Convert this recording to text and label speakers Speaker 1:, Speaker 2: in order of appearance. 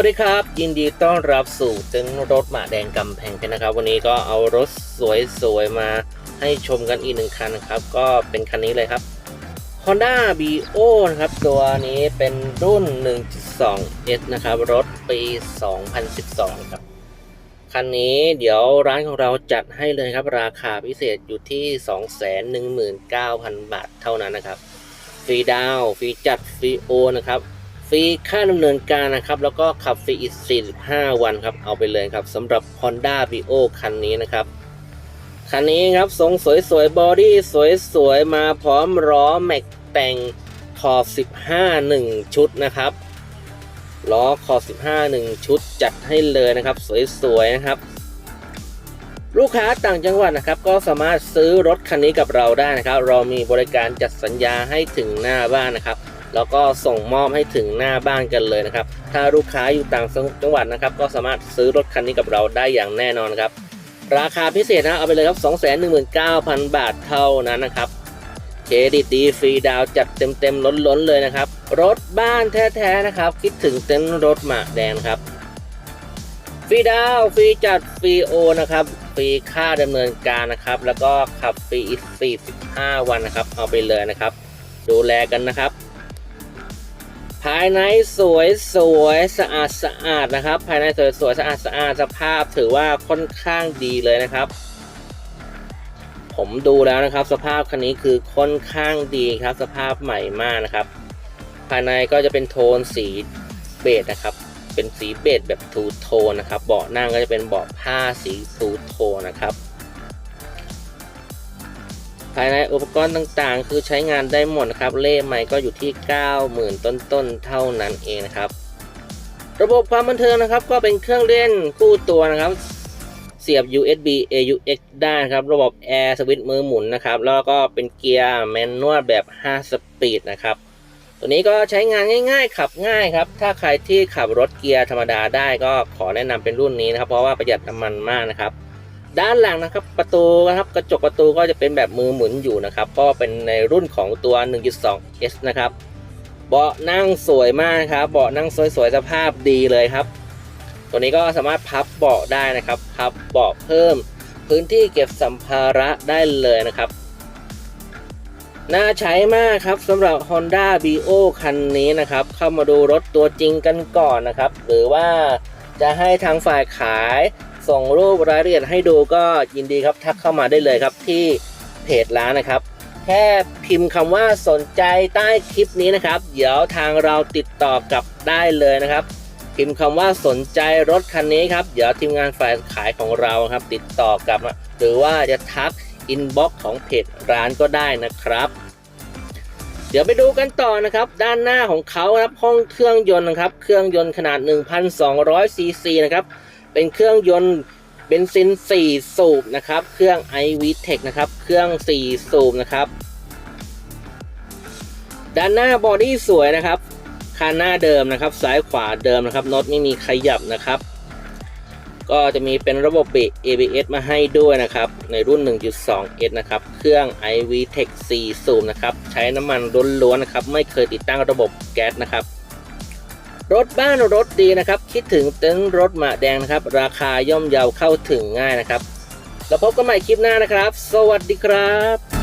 Speaker 1: วัสดีครับ ยินดีต้อนรับสู่เต็นท์รถหมาแดงกำแพงเพชรนะครับ วันนี้ก็เอารถสวยๆ มาให้ชมกันอีกหนึ่งคันนะครับ ก็เป็นคันนี้เลยครับ Honda BO นะครับ ตัวนี้เป็นรุ่น 1.2S นะครับ รถปี 2012 ครับ คันนี้เดี๋ยวร้านของเราจัดให้เลยครับ ราคาพิเศษอยู่ที่ 219,000 บาทเท่านั้นนะครับ ฟรีดาวฟรีจัด ฟรีโอนะครับ ฟรีค่าดำเนินการนะครับ แล้วก็ขับฟรีอีก 45 วันครับ เอาไปเลยครับสำหรับ Honda b i o คันนี้นะครับ คันนี้ครับทรงสวยๆบอดี้สวยๆ มาพร้อมล้อแม็กแต่งขอบ 15 1 ชุดนะครับล้อขอบ15 1 ชุดจัดให้เลยนะครับ สวยๆนะครับ ลูกค้าต่างจังหวัดนะครับ ก็สามารถซื้อรถคันนี้กับเราได้นะครับ เรามีบริการจัดสัญญาให้ถึงหน้าบ้านนะครับ แล้วก็ส่งมอบให้ถึงหน้าบ้านกันเลยนะครับ ถ้าลูกค้าอยู่ต่างจังหวัดนะครับ ก็สามารถซื้อรถคันนี้กับเราได้อย่างแน่นอนครับ ราคาพิเศษนะเอาไปเลยครับ 219,000 บาทเท่านั้นนะครับเครดิตดีฟรีดาวจัดเต็มๆล้นๆเลยนะครับ รถบ้านแท้ๆนะครับ คิดถึงเต็นท์รถหมาแดงครับฟรีดาวฟรีจัดฟรีโอนนะครับฟรีค่าดำเนินการนะครับ แล้วก็ขับฟรีอีก45 วันนะครับ เอาไปเลยนะครับ ดูแลกันนะครับ ภายในสวยสวยสะอาดสะอาดนะครับ ภายในสวยสวยสะอาดสะอาดสภาพถือว่าค่อนข้างดีเลยนะครับ ผมดูแล้วนะครับ สภาพคันนี้คือค่อนข้างดีครับ สภาพใหม่มากนะครับ ภายในก็จะเป็นโทนสีเบจนะครับ เป็นสีเบจแบบทูโทนนะครับ เบาะนั่งก็จะเป็นเบาะผ้าสีทูโทนนะครับ ภายในอุปกรณ์ต่างๆ คือใช้งานได้หมดนะครับ เล่มใหม่ก็อยู่ที่ 90,000 ต้นๆ เท่านั้นเองนะครับ ระบบความบันเทิงนะครับ ก็เป็นเครื่องเล่นคู่ตัวนะครับ เสียบ USB AUX ได้นะครับ ระบบแอร์สวิตช์มือหมุนนะครับ แล้วก็เป็นเกียร์แมนนวลแบบ 5 สปีดนะครับ ตัวนี้ก็ใช้งานง่าย ๆ ขับง่ายครับ ถ้าใครที่ขับรถเกียร์ธรรมดาได้ก็ขอแนะนำเป็นรุ่นนี้นะครับ เพราะว่าประหยัดน้ำมันมากนะครับ ด้านหลังนะครับประตูนะครับกระจกประตูก็จะเป็นแบบมือหมุนอยู่นะครับก็เป็นในรุ่นของตัว 1.2S นะครับเบาะนั่งสวยมากครับเบาะนั่งสวยๆสภาพดีเลยครับ ตัวนี้ก็สามารถพับเบาะได้นะครับพับเบาะเพิ่มพื้นที่เก็บสัมภาระได้เลยนะครับน่าใช้มากครับสำหรับ Honda BO คันนี้นะครับ เข้ามาดูรถตัวจริงกันก่อนนะครับ หรือว่า จะให้ทางฝ่ายขายส่งรูปรายละเอียดให้ดูก็ยินดีครับทักเข้ามาได้เลยครับที่เพจร้านนะครับ แค่พิมพ์คำว่าสนใจใต้คลิปนี้นะครับ เดี๋ยวทางเราติดต่อกลับได้เลยนะครับ พิมพ์คำว่าสนใจรถคันนี้ครับ เดี๋ยวทีมงานฝ่ายขายของเราครับ ติดต่อกลับ หรือว่าจะทักอินบ็อกของเพจร้านก็ได้นะครับ เดี๋ยวไปดูกันต่อนะครับ ด้านหน้าของเขานะครับห้องเครื่องยนต์นะครับ เครื่องยนต์ขนาด 1,200ซีซีนะครับ เป็นเครื่องยนต์เบนซิน 4 สูบนะครับ เครื่อง iVTEC นะครับ เครื่อง 4 สูบนะครับ ด้านหน้าบอดี้สวยนะครับ คันหน้าเดิมนะครับ ซ้ายขวาเดิมนะครับน็อตไม่มีขยับนะครับ ก็จะมีเป็นระบบ ABS มาให้ด้วยนะครับ ในรุ่น 1.2S นะครับ เครื่อง iVTEC 4 สูบนะครับ ใช้น้ำมันล้วนๆนะครับ ไม่เคยติดตั้งระบบแก๊สนะครับ รถบ้านรถดีนะครับ คิดถึงเต็นรถหมาแดงนะครับ ราคาย่อมเยาเข้าถึงง่ายนะครับ แล้วพบกันใหม่คลิปหน้านะครับ สวัสดีครับ